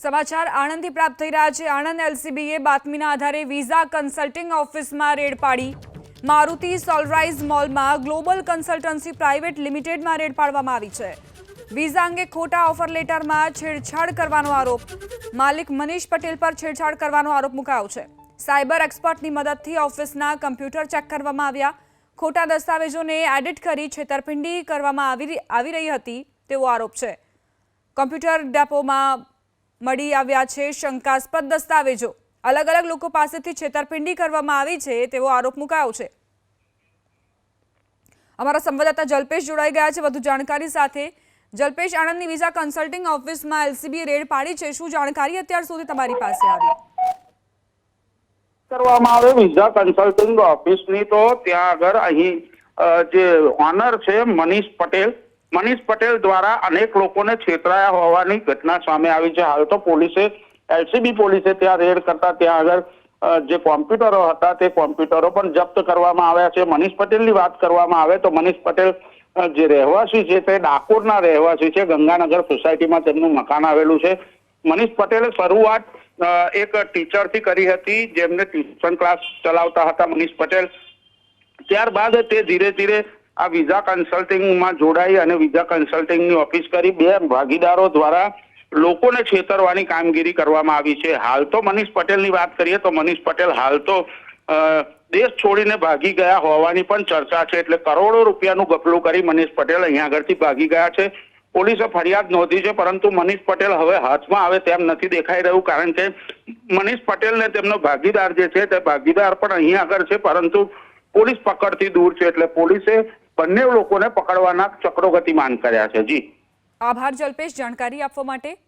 સમાચાર આણંદથી પ્રાપ્ત થઈ રહ્યા છે. આણંદ એલસીબીએ બાતમીના આધારે વિઝા કન્સલ્ટિંગ ઓફિસમાં રેડ પાડી. મારુતિ સોલરાઇઝ મોલમાં ગ્લોબલ કન્સલ્ટન્સી પ્રાઇવેટ લિમિટેડમાં રેડ પાડવામાં આવી છે. વિઝા અંગે ખોટા ઓફર લેટરમાં છેડછાડ કરવાનો આરોપ. માલિક મનીષ પટેલ પર છેડછાડ કરવાનો આરોપ મુકાયો છે. સાયબર એક્સપર્ટની મદદથી ઓફિસના કમ્પ્યુટર ચેક કરવામાં આવ્યા. ખોટા દસ્તાવેજોને એડિટ કરી છેતરપિંડી કરવામાં આવી રહી હતી તેવો આરોપ છે. કમ્પ્યુટર ડેપોમાં મળી આવ્યા છે શંકાસ્પદ દસ્તાવેજો. અલગ અલગ લોકો પાસેથી છેતરપિંડી કરવામાં આવી છે તેવો આરોપ મુકાયો છે. અમારા સંવાદદાતા જલ્પેશ જોડાઈ ગયા છે. વધુ જાણકારી સાથે જલ્પેશ આણંદની વિઝા કન્સલ્ટિંગ ઓફિસમાં એલસીબી રેડ પાડી છે. શું જાણકારી અત્યાર સુધી તમારી પાસે આવી? કરવામાં આવે વિઝા કન્સલ્ટિંગ ઓફિસની તો ત્યાં આગળ અહીં જે ઓનર છે મનીષ પટેલ મનીષ પટેલ દ્વારા અનેક લોકોને છેતરાયા હોવાની ઘટના સામે આવી છે. હાલ તો પોલીસે, એલસીબી પોલીસે ત્યાં રેડ કરતા, ત્યાં આગળ જે કોમ્પ્યુટરો હતા તે કોમ્પ્યુટરો પણ જપ્ત કરવામાં આવ્યા છે. મનીષ પટેલની વાત કરવામાં આવે તો મનીષ પટેલ જે રહેવાસી છે તે ડાકોરના રહેવાસી છે. ગંગાનગર સોસાયટીમાં તેમનું મકાન આવેલું છે. મનીષ પટેલે શરૂઆત એક ટીચરથી કરી હતી, જેમને ટ્યુશન ક્લાસ ચલાવતા હતા મનીષ પટેલ. ત્યારબાદ તે ધીરે ધીરે આ વિઝા કન્સલ્ટિંગમાં જોડાઈ અને વિઝા કન્સલ્ટિંગની ઓફિસ કરી બે ભાગીદારો દ્વારા લોકોને છેતરવાની કામગીરી કરવામાં આવી છે. હાલ તો મનીષ પટેલની વાત કરીએ તો મનીષ પટેલ હાલ તો દેશ છોડીને ભાગી ગયા હોવાની પણ ચર્ચા છે. એટલે કરોડો રૂપિયાનું ગફલું કરી મનીષ પટેલ અહીંયા આગળથી ભાગી ગયા છે. પોલીસે ફરિયાદ નોંધી છે, પરંતુ મનીષ પટેલ હવે હાથમાં આવે તેમ નથી દેખાઈ રહ્યું, કારણ કે મનીષ પટેલ ને તેમનો ભાગીદાર જે છે તે ભાગીદાર પણ અહીંયા આગળ છે, પરંતુ પોલીસ પકડથી દૂર છે. એટલે પોલીસે બંને લોકોને પકડવાના ચક્રો ગતિમાન કર્યા છે. જી. આભાર જલ્પેશ જાણકારી આપવા માટે.